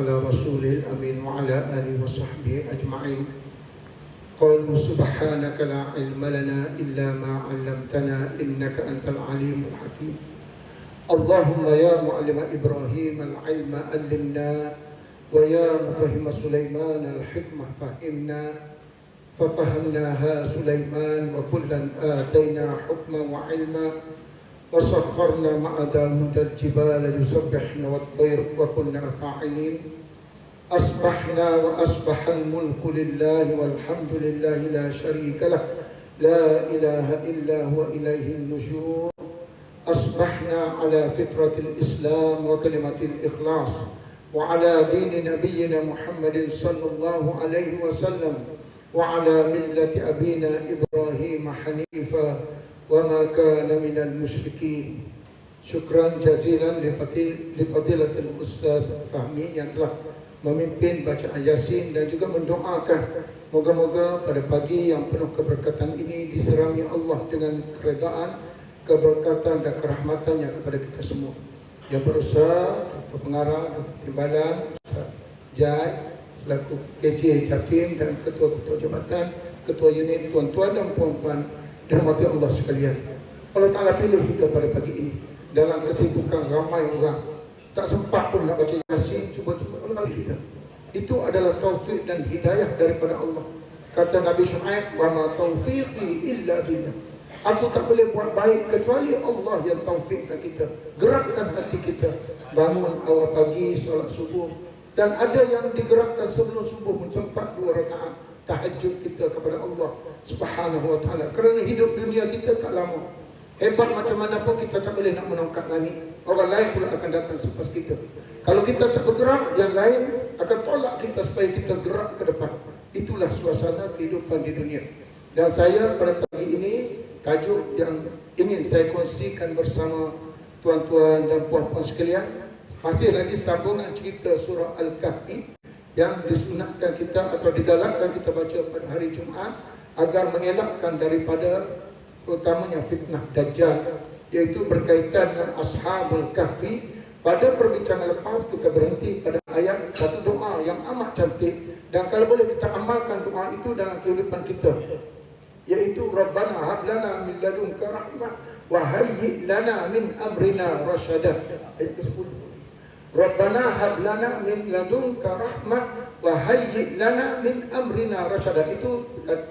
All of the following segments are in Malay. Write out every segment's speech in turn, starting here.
على رسوله الأمين وعلى آله وصحبه أجمعين. قالوا سبحانك لا علم لنا إلا ما علمتنا إنك أنت العليم الحكيم. اللهم يا معلم إبراهيم العلم علمنا ويا مفهم سليمان الحكمة فهمنا ففهمناها سليمان وكلا آتينا حكما وعلما وسخرنا مع داود الجبال يسبحن والطير وكنا فاعلين أصبحنا وأصبح الملك لله والحمد لله لا شريك له. لا إله إلا هو إليه النشور. أصبحنا على فطرة الإسلام وكلمة الإخلاص. وعلى دين نبينا محمد صلى الله عليه وسلم. وعلى ملة أبينا إبراهيم حنيفا. وما كان من المشركين شكرا جزيلا لفضيلة الأستاذ فهمي yang telah memimpin bacaan Yasin dan juga mendoakan moga-moga pada pagi yang penuh keberkatan ini diserami Allah dengan keredaan, keberkatan dan kerahmatannya kepada kita semua. Yang berusaha, Dr. Pengarah, Dr. Timbalan, Ustaz Jai, selaku KJ Japim dan ketua-ketua jabatan, ketua unit, tuan-tuan dan puan-puan dirahmati Allah sekalian. Allah Ta'ala pilih kita pada pagi ini. Dalam kesibukan ramai orang. Tak sempat pun nak baca Yasin cuba-cuba ulang kita. Itu adalah taufik dan hidayah daripada Allah. Kata Nabi Shu'aib wa ma taufiqi illa billah. Aku tak boleh buat baik kecuali Allah yang taufikkan kita gerakkan hati kita. Bangun awal pagi solat subuh. Dan ada yang digerakkan sebelum subuh pun sempat dua rakaat tahajud kita kepada Allah Subhanahu wa taala kerana hidup dunia kita tak lama hebat macam mana pun kita tak boleh nak menongkat langit orang lain pula akan datang selepas kita. Kalau kita tak bergerak, yang lain akan tolak kita supaya kita gerak ke depan. Itulah suasana kehidupan di dunia. Dan saya pada pagi ini, tajuk yang ingin saya kongsikan bersama tuan-tuan dan puan-puan sekalian, masih lagi sambungan cerita surah Al-Kahfi yang disunatkan kita atau digalakkan kita baca pada hari Jumaat agar mengelakkan daripada terutamanya fitnah Dajjal iaitu berkaitan dengan Ashabul Kahfi. Pada perbincangan lepas kita berhenti pada ayat satu doa yang amat cantik. Dan kalau boleh kita amalkan doa itu dalam kehidupan kita iaitu Rabbana hab lana min ladunka rahmah wa hayyi lana min amrina rasyada ayat ke-10 Rabbana hab lana min ladunka rahmah wa hayyi lana min amrina rasyada itu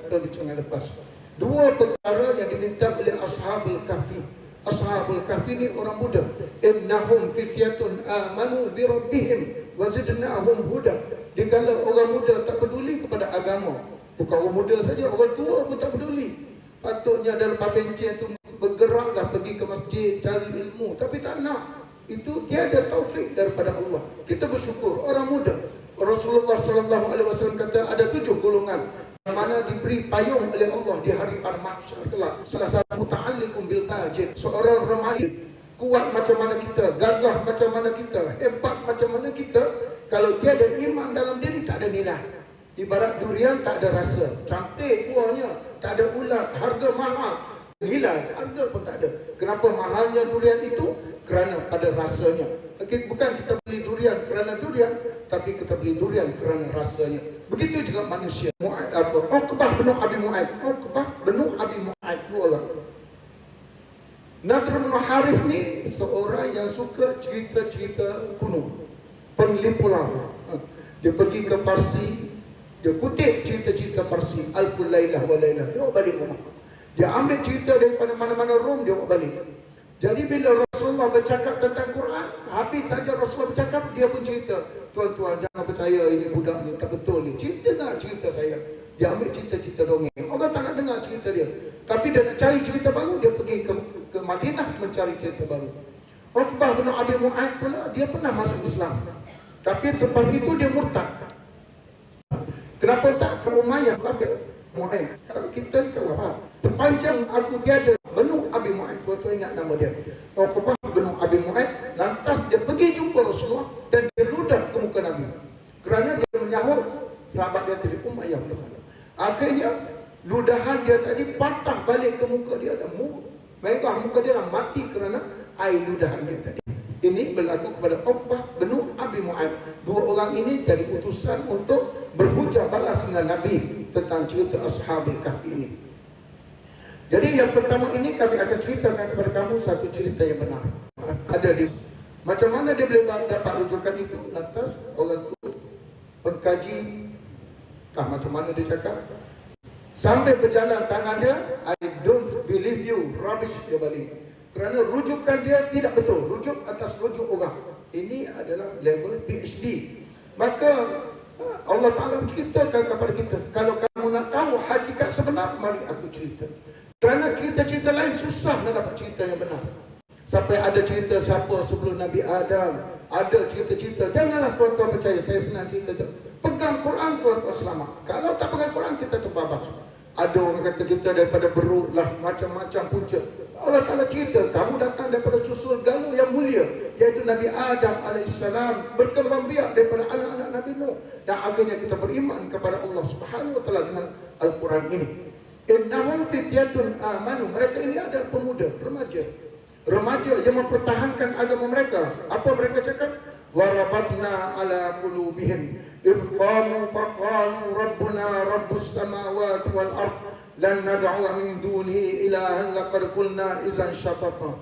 bincang lepas dua perkara yang diminta oleh ashabul kahfi Ashabul kahfi ni orang muda. Innahum fityatun amanu bi rabbihim wa zidnahum huda. Dikala orang muda tak peduli kepada agama. Bukan orang muda saja, orang tua pun tak peduli. Patutnya dalam pabencin tu bergeraklah pergi ke masjid cari ilmu, tapi tak nak. Itu tiada taufik daripada Allah. Kita bersyukur. Orang muda. Rasulullah sallallahu alaihi wasallam kata ada tujuh golongan. Mana diberi payung oleh Allah di hari pada mahsyar kelak. Salah satu muta'allikum bil tajid seorang remaja. Kuat macam mana kita gagah macam mana kita hebat macam mana kita kalau tiada iman dalam diri tak ada nilai ibarat durian tak ada rasa. Cantik buahnya tak ada ulat harga mahal nilai harga pun tak ada. Kenapa mahalnya durian itu? Kerana pada rasanya. Bukan kita beli durian kerana durian tapi kita beli durian kerana rasanya. Begitu juga manusia. Mu'ad apa? Uqbah bin Abi Mu'ad Uqbah bin Abi Mu'ad orang Nadr bin Haris ni seorang yang suka cerita-cerita kuno. Penglipu lama ha. dia pergi ke Parsi dia kutip cerita-cerita Parsi. Alful Lailah wa Lailah. Dia balik rumah dia ambil cerita daripada mana-mana Rom dia bawa balik jadi bila Rasulullah bercakap tentang Quran, habis saja Rasulullah bercakap, dia pun cerita. Tuan-tuan jangan percaya ini budak ni tak betul ni. Cerita tak cerita saya. Dia ambil cerita-cerita dongeng. Orang tak nak dengar cerita dia. Tapi dia nak cari cerita baru, dia pergi ke, ke Madinah mencari cerita baru. Uqbah bin Abi Mu'ad pula, dia pernah masuk Islam. Tapi selepas itu dia murtad. Kenapa tak ke Umayyah? Mu'ad. Kalau kita ni kalau apa? Sepanjang aku tiada Benu Abi Mu'ad Kau ingat nama dia. Uqbah bin Abi Mu'ad Lantas dia pergi jumpa Rasulullah Dan dia ludah ke muka Nabi. Kerana dia menyahut Sahabat dia tadi Umayyah bin Khalaf Akhirnya Ludahan dia tadi patah balik ke muka dia Dan merah muka dia dah mati kerana Air ludahan dia tadi. Ini berlaku kepada Uqbah bin Abi Mu'ad. Dua orang ini jadi utusan untuk berhujah balas dengan Nabi tentang cerita Ashabul Kahfi ini. Jadi yang pertama ini kami akan ceritakan kepada kamu satu cerita yang benar. Ada di macam mana dia boleh dapat rujukan itu? Lantas orang itu pengkaji tak macam mana dia cakap? Sampai berjalan tangan dia, I don't believe you, rubbish dia balik. Kerana rujukan dia tidak betul. Rujuk atas rujuk orang. Ini adalah level PhD. Maka Allah Ta'ala ceritakan kepada kita. Kalau kamu nak tahu hakikat sebenar, mari aku cerita. Kerana cerita-cerita lain susah nak dapat cerita yang benar. Sampai ada cerita siapa sebelum Nabi Adam. Ada cerita-cerita. Janganlah tuan-tuan percaya. Saya senang cerita tu. Pegang Quran tuan-tuan selamat. Kalau tak pegang Quran, kita terbabas. Ada orang kata kita daripada beruk lah macam-macam punca. Allah Ta'ala cerita, kamu datang daripada susul galuh yang mulia. Iaitu Nabi Adam AS berkembang biak daripada anak-anak Nabi Nuh. Dan akhirnya kita beriman kepada Allah Subhanahu Wa Taala dengan Al-Quran ini. Innahum fityatun amanu. Mereka ini adalah pemuda, remaja. Remaja yang mempertahankan agama mereka. Apa mereka cakap? Warabatna ala qulubihim. Idh qamu faqalu rabbuna rabbus samawati wal ardh lan nad'u min dunihi ilahan laqad qulna idzan syatata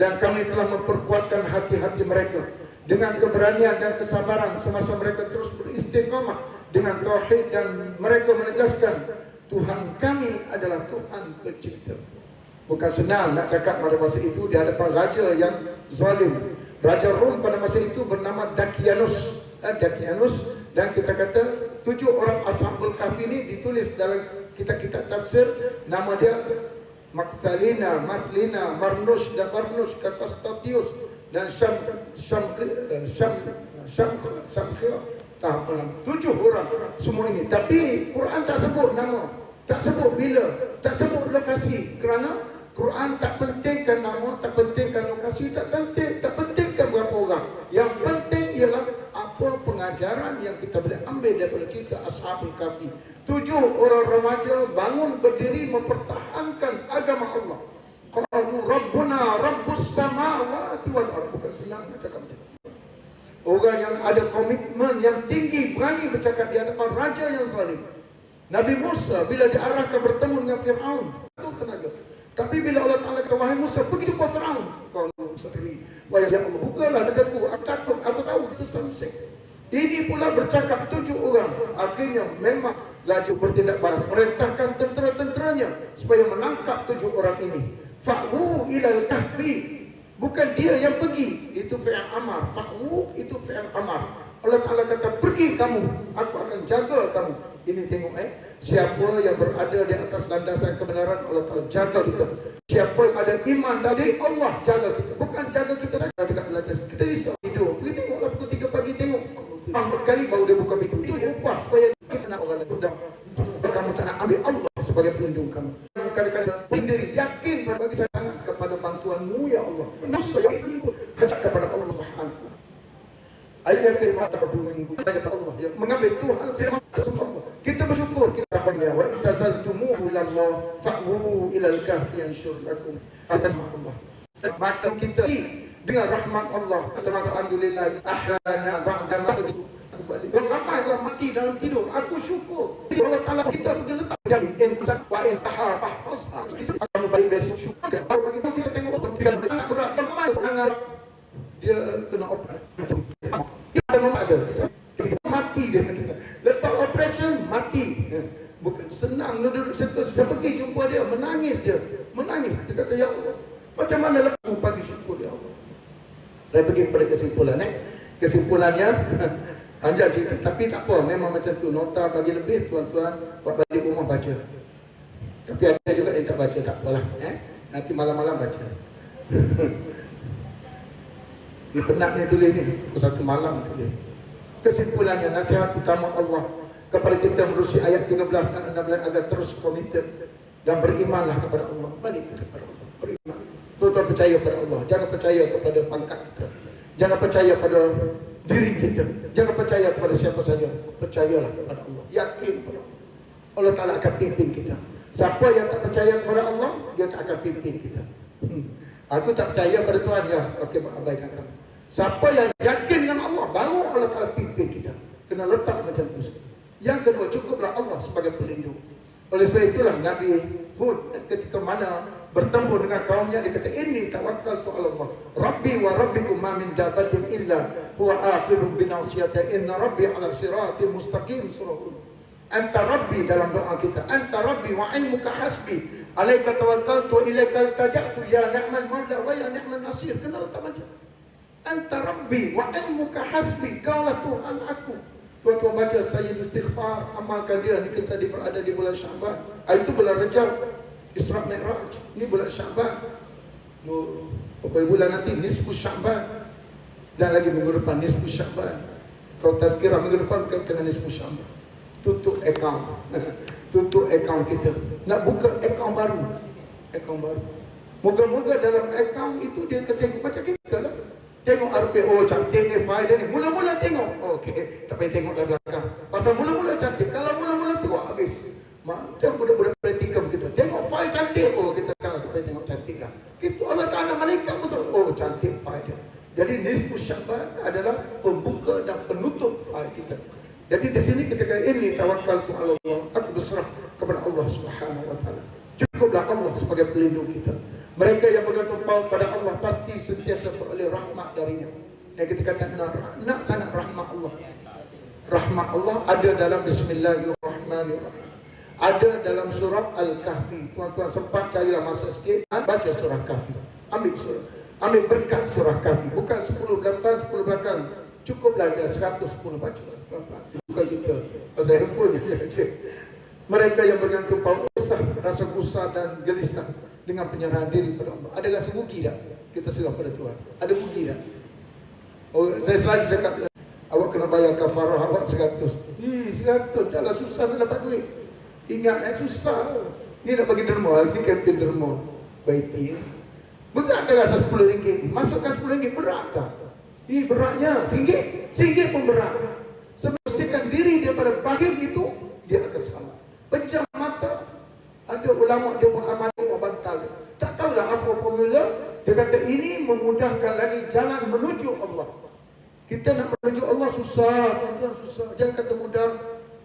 dan kami telah memperkuatkan hati-hati mereka dengan keberanian dan kesabaran semasa mereka terus beristiqamah dengan tauhid dan mereka menegaskan Tuhan kami adalah Tuhan pencipta. Bukan senang nak cakap pada masa itu di hadapan raja yang zalim. Raja Rom pada masa itu bernama Dakianus. Eh, Dakianus. Dan kita kata tujuh orang ashabul kahfi ini ditulis dalam kita kita tafsir. Nama dia Maksalina, Maslina, Marnus dan Marnus kata Statius dan Syam Syam Syam Syam Syam tak apa tujuh orang semua ini. Tapi Quran tak sebut nama tak sebut bila tak sebut lokasi kerana Quran tak pentingkan nama tak pentingkan lokasi tak penting tak pentingkan berapa orang yang penting ialah apa pengajaran yang kita boleh ambil daripada cerita Ashabul Kahfi Tujuh orang remaja bangun berdiri mempertahankan agama Allah. Qalu Rabbuna Rabbus Samawati wal Ardh. Bukan senang nak cakap macam Orang yang ada komitmen yang tinggi berani bercakap di hadapan raja yang zalim. Nabi Musa bila diarahkan bertemu dengan Firaun, itu tenaga. Tapi bila Allah Taala kata wahai Musa pergi jumpa Firaun, kalau sendiri, wahai ya Allah bukalah negeriku, aku takut, aku tahu itu samsek. Ini pula bercakap tujuh orang. Akhirnya memang laju bertindak balas. Merintahkan tentera-tenteranya supaya menangkap tujuh orang ini. Fa'u ilal kahfi. Bukan dia yang pergi. Itu fi'al amar. Fa'u itu fi'al amar Allah Ta'ala kata pergi kamu aku akan jaga kamu. Ini tengok eh siapa yang berada di atas landasan kebenaran Allah Ta'ala jaga kita. Siapa yang ada iman dari Allah jaga kita. Bukan jaga kita saja dekat belajar. Kita risau hidup kita tengoklah pukul 3 pagi tengok. Pangkat sekali baru dia buka pintu. Itu upah supaya kita nak orang lain. Kamu tak nak ambil Allah sebagai pelindung kamu. Kadang-kadang pendiri yakin bagi saya sangat kepada bantuanmu ya Allah. Nafsu yang ini pun hajat kepada Allah Subhanahu ayat yang kelima tak minggu tanya kepada Allah. Yang mengambil Tuhan selama Allah kita bersyukur kita hanya wa itazaltumuhu lallah fa'wu ilal kahfi yanshur lakum adan Allah maka kita dengan rahmat Allah. Alhamdulillah. Ahdana ba'da memang ada. Mati dia. Lepas operation, mati. Bukan senang. Dia duduk situ. Saya pergi jumpa dia. Menangis dia. Menangis. Dia kata, Ya Allah. Macam mana lepas pagi syukur dia Allah. Saya pergi kepada kesimpulan. Eh? Kesimpulannya, Panjang cerita tapi tak apa memang macam tu nota bagi lebih tuan-tuan buat balik rumah baca. Tapi ada juga yang tak baca tak apalah eh. Nanti malam-malam baca. Ni penat ni tulis ni. Pukul satu malam tulis. Kesimpulannya nasihat utama Allah kepada kita menerusi ayat 13 dan 16 agar terus komited dan berimanlah kepada Allah. Balik kepada Allah. Beriman. Tuan-tuan percaya kepada Allah. Jangan percaya kepada pangkat kita. Jangan percaya pada diri kita. Jangan percaya kepada siapa saja. Percayalah kepada Allah. Yakin kepada Allah. Allah Ta'ala akan pimpin kita. Siapa yang tak percaya kepada Allah, dia tak akan pimpin kita. Hmm. Aku tak percaya pada Tuhan. Ya, okey, abaikan kamu. Siapa yang yakin dengan Allah, baru Allah Ta'ala pimpin kita. Kena letak macam tu. Yang kedua, cukuplah Allah sebagai pelindung. Oleh sebab itulah Nabi Hud ketika mana bertemu dengan kaumnya dia kata inni tawakkaltu ala Allah. Rabbi wa rabbikum ma min dabatin illa huwa akhirun bi nasiyati inna rabbi ala siratin mustaqim. Surah anta rabbi dalam doa kita. Anta rabbi wa ilmuka hasbi. Alaika tawakkaltu ilaika tajatu ya ni'mal maula wa ya ni'man nasir. Kenal tak macam anta rabbi wa ilmuka hasbi kaulah tuhan aku. Tuan-tuan baca Sayyid Istighfar Amalkan dia. Ni kita berada di bulan Syaban ah, Itu bulan Rejab Isra' Mi'raj. Ini bulan Syaban Beberapa bulan nanti Nisfu Syaban Dan lagi minggu depan Nisfu Syaban Kalau tazkirah minggu depan Bukan dengan Nisfu Syaban Tutup akaun Tutup akaun kita. Nak buka akaun baru. Akaun baru. Moga-moga dalam akaun itu Dia ketengok macam kita Tengok RP, oh cantik ni file ni. Mula-mula tengok. Okey, tak payah tengok dah belakang. Pasal mula-mula cantik. Kalau mula-mula tengok habis. Macam budak-budak praktikum kita. Tengok file cantik. Oh, kita kata tak payah tengok cantik dah. Kita Allah Ta'ala malaikat pun Oh, cantik file dia. Jadi nisfu syaban adalah pembuka dan penutup file kita. Jadi di sini kita kata ini tawakal tu Allah. Aku berserah kepada Allah Subhanahu Wa Taala. Cukuplah Allah sebagai pelindung kita. Mereka yang bergantung pada Allah pasti sentiasa beroleh rahmat darinya. Yang kita kata nak, nak sangat rahmat Allah. Rahmat Allah ada dalam Bismillahirrahmanirrahim. Ada dalam surat Al-Kahfi. Tuan-tuan sempat carilah masa sikit. Baca surah Kahfi. Ambil surah. Ambil berkat surah Kahfi. Bukan 10 belakang, 10 belakang. Cukuplah dia 110 baca. Bukan kita. Pasal handphone je. Mereka yang bergantung pada usah, rasa gusar dan gelisah dengan penyerahan diri kepada Allah. Ada rasa rugi tak? Kita serah pada Tuhan. Ada rugi tak? Oh, saya selalu cakap, awak kena bayar kafarah awak seratus. Ih, seratus. Dah lah susah nak dapat duit. Ingat, eh, susah. Ni nak bagi derma, ni kempen derma. Baiti. Berat tak rasa sepuluh ringgit? Masukkan sepuluh ringgit, berat tak? Ih, beratnya. Singgit? Singgit pun berat. Sebersihkan diri daripada bagian itu, dia akan selamat. Pejam mata, ada ulama dia buat amal formula. Dia kata ini memudahkan lagi jalan menuju Allah. Kita nak menuju Allah susah, tuan susah. Jangan kata mudah.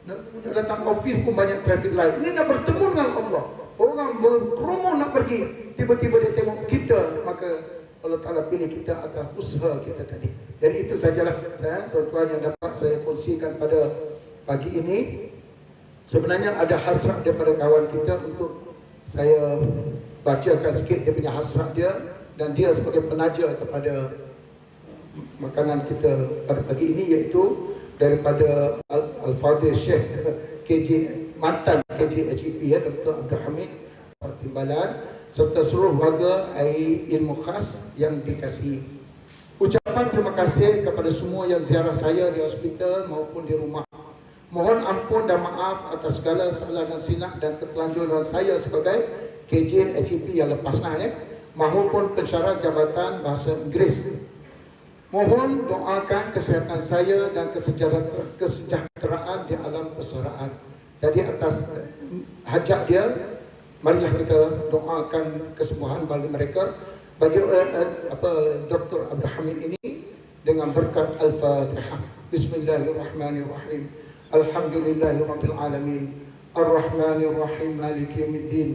Nak, datang office pun banyak traffic light. Ini nak bertemu dengan Allah. Orang berkerumun nak pergi. Tiba-tiba dia tengok kita. Maka Allah Ta'ala pilih kita atas usaha kita tadi. Jadi itu sajalah saya, tuan-tuan yang dapat saya kongsikan pada pagi ini. Sebenarnya ada hasrat daripada kawan kita untuk saya bacakan sikit dia punya hasrat dia dan dia sebagai penaja kepada makanan kita pada pagi ini iaitu daripada Al-Fadhil Syekh KJ mantan KJ HEP ya Dr. Abdul Hamid Timbalan serta seluruh warga air ilmu khas yang dikasihi. Ucapan terima kasih kepada semua yang ziarah saya di hospital maupun di rumah Mohon ampun dan maaf atas segala salah dan silap dan ketelanjuran saya sebagai KJN HEP yang lepas lah eh, mahupun pensyarah Jabatan Bahasa Inggeris. Mohon doakan kesihatan saya dan kesejahteraan di alam persaraan. Jadi atas eh, hajat dia, marilah kita doakan kesembuhan bagi mereka. Bagi uh, uh, apa, Dr. Abdul Hamid ini dengan berkat Al-Fatihah. Bismillahirrahmanirrahim. Alhamdulillahirrahmanirrahim. Ar-Rahmanirrahim. Maliki Middin.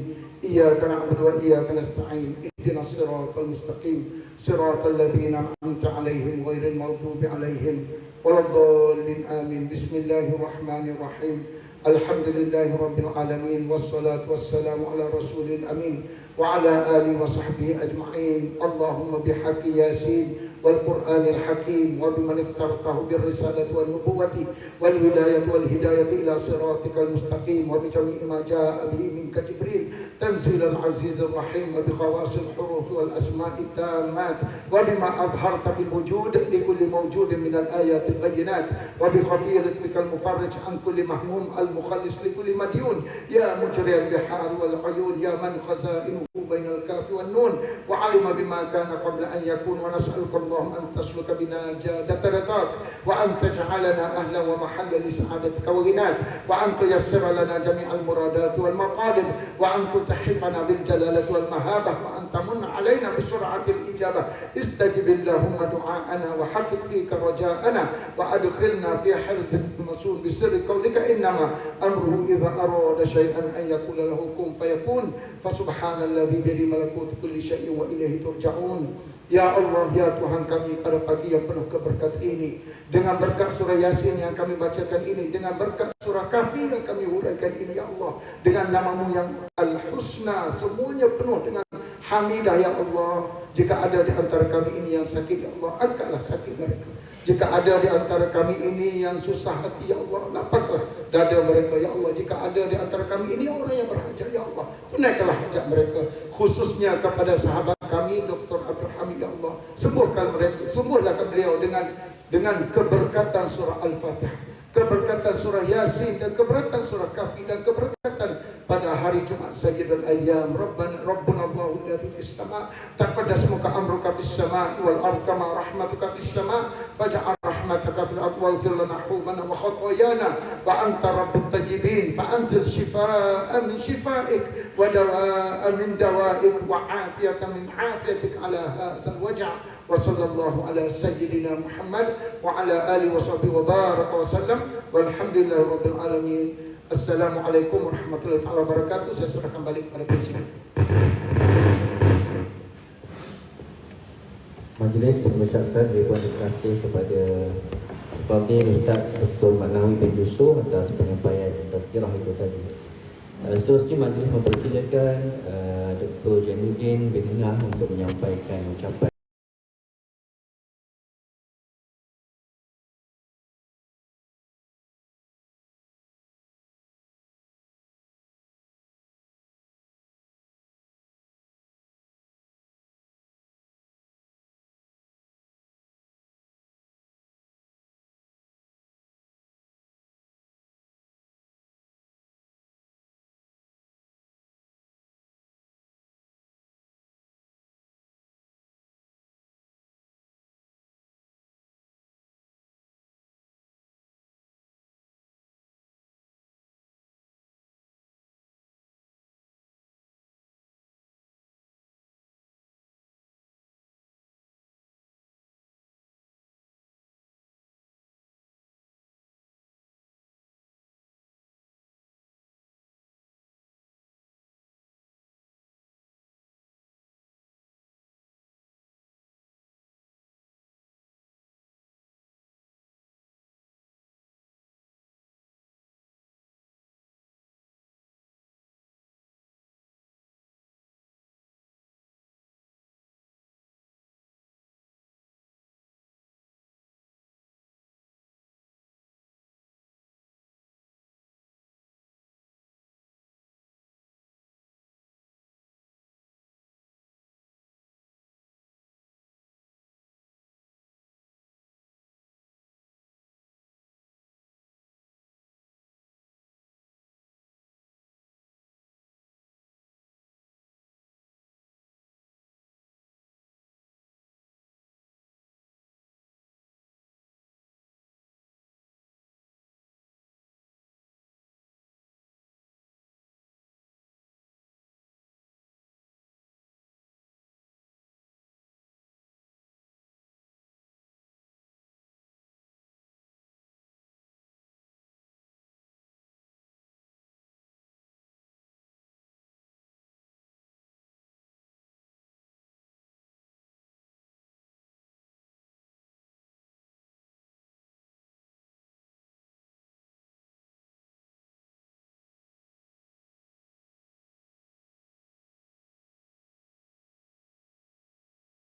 إياك نعبد وإياك نستعين اهدنا الصراط المستقيم. صراط الذين أنعمت عليهم غير المغضوب عليهم ولا الضالين. آمين. بسم الله الرحمن الرحيم. الحمد لله رب العالمين والصلاة والسلام على رسول الأمين وعلى آله وصحبه أجمعين. اللهم بحق ياسين والقرآن الحكيم وبمن اخترته بالرسالة والنبوة والولاية والهداية إلى صراطك المستقيم وبجميع ما جاء به منك جبريل تنزيل العزيز الرحيم وبخواص الحروف والأسماء التامات وبما أظهرت في الوجود لكل موجود من الآيات البينات وبخفي لطفك المفرج عن كل مهموم المخلص لكل مديون يا مجري البحار والعيون يا من خزائنه بين الكاف والنون وعلم بما كان قبل أن يكون ونسألك اللهم أن تسلك بنا جادة رضاك وأن تجعلنا أهلا ومحلا لسعادتك وغناك وأن تيسر لنا جميع المرادات والمطالب وأن تتحفنا بالجلالة والمهابة وأن تمن علينا بسرعة الإجابة. استجب اللهم دعاءنا وحقق فيك رجاءنا وأدخلنا في حرز المسؤول بسر قولك. إنما أمره إذا أراد شيئا أن يقول له كن فيكون فسبحان الذي بيده ملكوت كل شيء وإليه ترجعون. Ya Allah, ya Tuhan kami pada pagi yang penuh keberkat ini Dengan berkat surah Yasin yang kami bacakan ini Dengan berkat surah Kafi yang kami huraikan ini Ya Allah Dengan namamu yang Al-Husna Semuanya penuh dengan hamidah Ya Allah Jika ada di antara kami ini yang sakit Ya Allah Angkatlah sakit mereka jika ada di antara kami ini yang susah hati, Ya Allah, lapatlah dada mereka, Ya Allah. Jika ada di antara kami ini orang yang berhajat, Ya Allah, tunaikanlah hajat mereka. Khususnya kepada sahabat kami, Dr. Abdul Hamid, Ya Allah. Sembuhkan mereka, sembuhlah beliau dengan dengan keberkatan surah Al-Fatihah keberkatan surah Yasin dan keberkatan surah Kafi dan keberkatan hari Jumat Sayyidul Ayyam Rabbana Rabbuna Allahu alladhi fis sama taqaddas muka amruka fis sama wal ard kama rahmatuka fis sama faj'al rahmataka fil ard waghfir lana hubana wa khatayana wa anta rabbut tajibin fa anzil shifaa'an min shifaa'ik wa dawa'an min dawa'ik wa 'afiyatan min 'afiyatik ala hadzal waj' وصلى الله على سيدنا محمد وعلى آله وصحبه وبارك وسلم والحمد لله رب العالمين Assalamualaikum warahmatullahi taala wabarakatuh. Saya serahkan balik kepada presiden. Majlis mengucapkan ribuan terima kasih kepada Bapak Ustaz Dr. Manawi bin Yusuf atas penyampaian dan tazkirah itu tadi. Eh, uh, Seterusnya majlis mempersilakan eh, uh, Dr. Jamiluddin bin Engah untuk menyampaikan ucapan.